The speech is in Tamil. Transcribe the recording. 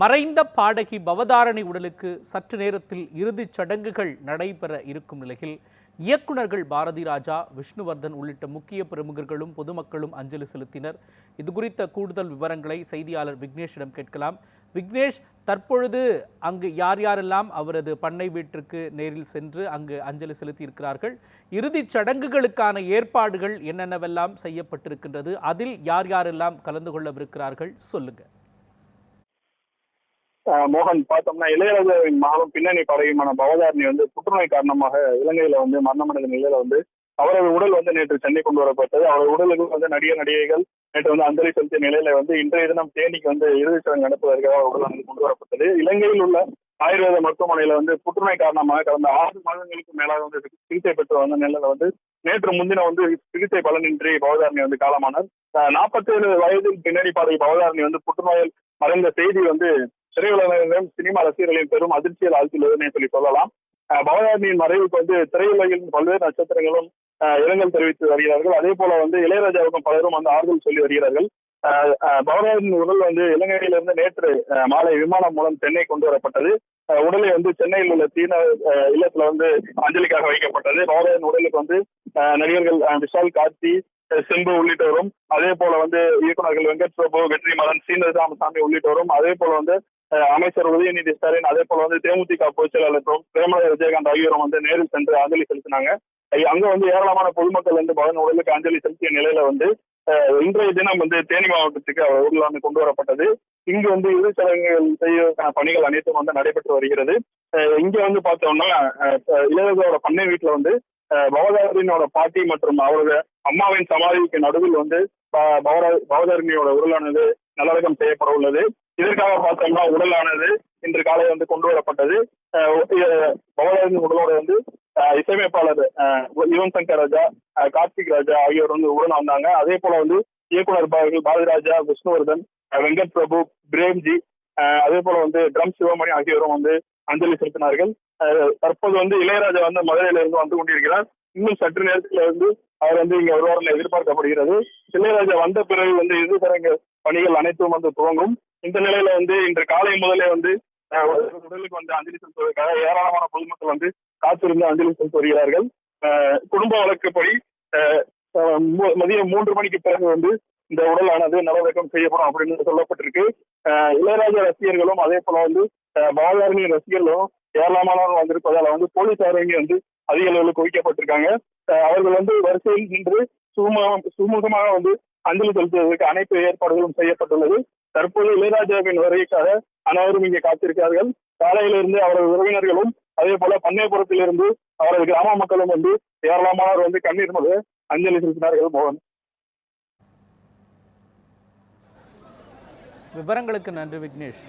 மறைந்த பாடகி பவதாரணி உடலுக்கு சற்று நேரத்தில் இறுதிச் சடங்குகள் நடைபெற இருக்கும் நிலையில் இயக்குனர்கள் பாரதி ராஜா விஷ்ணுவர்தன் உள்ளிட்ட முக்கிய பிரமுகர்களும் பொதுமக்களும் அஞ்சலி செலுத்தினர். இது குறித்த கூடுதல் விவரங்களை செய்தியாளர் விக்னேஷிடம் கேட்கலாம். விக்னேஷ் தற்பொழுது அங்கு யார் யாரெல்லாம் அவரது பண்ணை வீட்டிற்கு நேரில் சென்று அங்கு அஞ்சலி செலுத்தியிருக்கிறார்கள்? இறுதிச் சடங்குகளுக்கான ஏற்பாடுகள் என்னென்னவெல்லாம் செய்யப்பட்டிருக்கின்றது? அதில் யார் யாரெல்லாம் கலந்து கொள்ளவிருக்கிறார்கள்? சொல்லுங்கள் மோகன் பார்த்தோம்னா இளையராஜாவின் மாதம் பின்னணி படையுமான பவதாரணி வந்து புற்றுநோய் காரணமாக இலங்கையில வந்து மரணமடைந்த நிலையில வந்து அவரது உடல் வந்து நேற்று சென்னை கொண்டு வரப்பட்டது. அவரது உடலுக்கு வந்து நடிகர் நடிகைகள் நேற்று வந்து அஞ்சலி செலுத்திய நிலையில வந்து இன்றைய தினம் தேனிக்கு வந்து இறுதி சடங்கு நடத்துவதற்காக உடல் வந்து கொண்டு வரப்பட்டது. இலங்கையில் உள்ள ஆயுர்வேத மருத்துவமனையில வந்து புற்றுநோய் காரணமாக கடந்த ஆறு மாதங்களுக்கு மேலாக வந்து சிகிச்சை பெற்று வந்த நிலையில வந்து நேற்று முன்தினம் வந்து சிகிச்சை பலனின்றி பவதாரணி வந்து காலமானார். நாற்பத்தி ஏழு வயதில் பின்னணி பாதை பவதாரணி வந்து புற்றுநோயில் மறைந்த செய்தி வந்து திரையுலகம் சினிமா ரசிகர்களின் பெரும் அதிர்ச்சியில் ஆழ்த்தியுள்ளதுன்னு சொல்லி சொல்லலாம். அஹ் பவதாரணியின் மறைவுக்கு வந்து திரையுலகில் பல்வேறு நட்சத்திரங்களும் இரங்கல் தெரிவித்து வருகிறார்கள். அதே போல வந்து இளையராஜாவுக்கும் பலரும் வந்து ஆறுதல் சொல்லி வருகிறார்கள். அஹ் உடல் வந்து இலங்கையிலிருந்து நேற்று மாலை விமானம் மூலம் சென்னை கொண்டு வரப்பட்டது. அஹ் உடலை வந்து சென்னையில் உள்ள சீன அஹ் இல்லத்துல வந்து அஞ்சலிக்காக வைக்கப்பட்டது. பவதாரணியின் உடலுக்கு வந்து நடிகர்கள் அஹ் விஷால் கார்த்தி செம்பு உள்ளிட்டவரும் அதே போல வந்து இயக்குநர்கள் வெங்கட் பிரபு வெற்றிமாறன் சீனது ராமசாமி உள்ளிட்டவரும் அதே போல வந்து அமைச்சர் உதயநிதி ஸ்டாலின் அதே போல வந்து தேமுதிக பொதுச் செயலாளர் பிரே- பிரேமலதா விஜயகாந்த் ஆகியோரும் வந்து நேரில் சென்று அஞ்சலி செலுத்தினாங்க. அங்க வந்து ஏராளமான பொதுமக்கள் வந்து பவன் உடலுக்கு அஞ்சலி செலுத்திய நிலையில வந்து இன்றைய தினம் வந்து தேனி மாவட்டத்துக்கு அவர் ஊர்ல வந்து கொண்டு வரப்பட்டது. இங்கு வந்து இறுதி சடங்குகள் செய்வதற்கான பணிகள் அனைத்தும் வந்து நடைபெற்று வருகிறது. அஹ் இங்க வந்து பார்த்தோம்னா அஹ் பண்ணை வீட்டுல வந்து அஹ் பவதாரினோட பாட்டி மற்றும் அவரது அம்மாவின் சமாதிக்கு நடுவில் வந்து ப- பவதா- பவதாரணியோட உருளானது நல்லடக்கம் செய்யப்பட உள்ளது. இதற்காக பார்த்தோம்னா உடலானது இன்று காலை வந்து கொண்டு வரப்பட்டது. அஹ் உடலோடு உடலோட வந்து இசையமைப்பாளர் அஹ் யுவன் சங்கர் ராஜா கார்த்திக் ராஜா ஆகியோர் வந்து உடன் வந்தாங்க. அதே போல வந்து இயக்குனர் பாரதிராஜா விஷ்ணுவர்தன் வெங்கட் பிரபு பிரேம்ஜி அதே போல வந்து ட்ரம் சிவமணி ஆகியோரும் வந்து அஞ்சலி செலுத்தினார்கள். அஹ் தற்போது வந்து இளையராஜா வந்து மதுரையில இருந்து வந்து கொண்டிருக்கிறார். இன்னும் சற்று நேரத்தில் வந்து அவர் வந்து இங்க வருவார் எதிர்பார்க்கப்படுகிறது. இளையராஜா வந்த பிறகு வந்து இது தரங்க பணிகள் அனைத்தும் வந்து துவங்கும். இந்த நிலையில வந்து இன்று காலை முதலே வந்து உடலுக்கு வந்து அஞ்சலி செலுத்துவதற்காக ஏராளமான பொதுமக்கள் வந்து காத்திருந்து அஞ்சலி செலுத்தி வருகிறார்கள். குடும்ப வழக்குப்படி மதியம் மூன்று மணிக்கு பிறகு வந்து இந்த உடலானது நல்லடக்கம் செய்யப்படும் அப்படின்னு சொல்லப்பட்டிருக்கு. இளையராஜா ரசிகர்களும் அதே போல வந்து அஹ், ரசிகர்களும் ஏராளமானவர்கள் வந்திருப்பதால் வந்து போலீசார் இங்கே வந்து அதிக அளவில் குவிக்கப்பட்டிருக்காங்க. அவர்கள் வந்து வரிசையில் நின்று சுமூகமாக வந்து அஞ்சலி செலுத்துவதற்கு அனைத்து ஏற்பாடுகளும் செய்யப்பட்டுள்ளது. தற்போது இளையராஜாவின் வருகைக்காக அனைவரும் இங்கே காத்திருக்கிறார்கள். காலையிலிருந்து அவரது உறவினர்களும் அதே போல பண்ணையபுரத்திலிருந்து அவரது கிராம மக்களும் வந்து ஏராளமானவர் வந்து கண்ணீர் மது அஞ்சலி செலுத்தினார்கள் மோகன். விவரங்களுக்கு நன்றி விக்னேஷ்.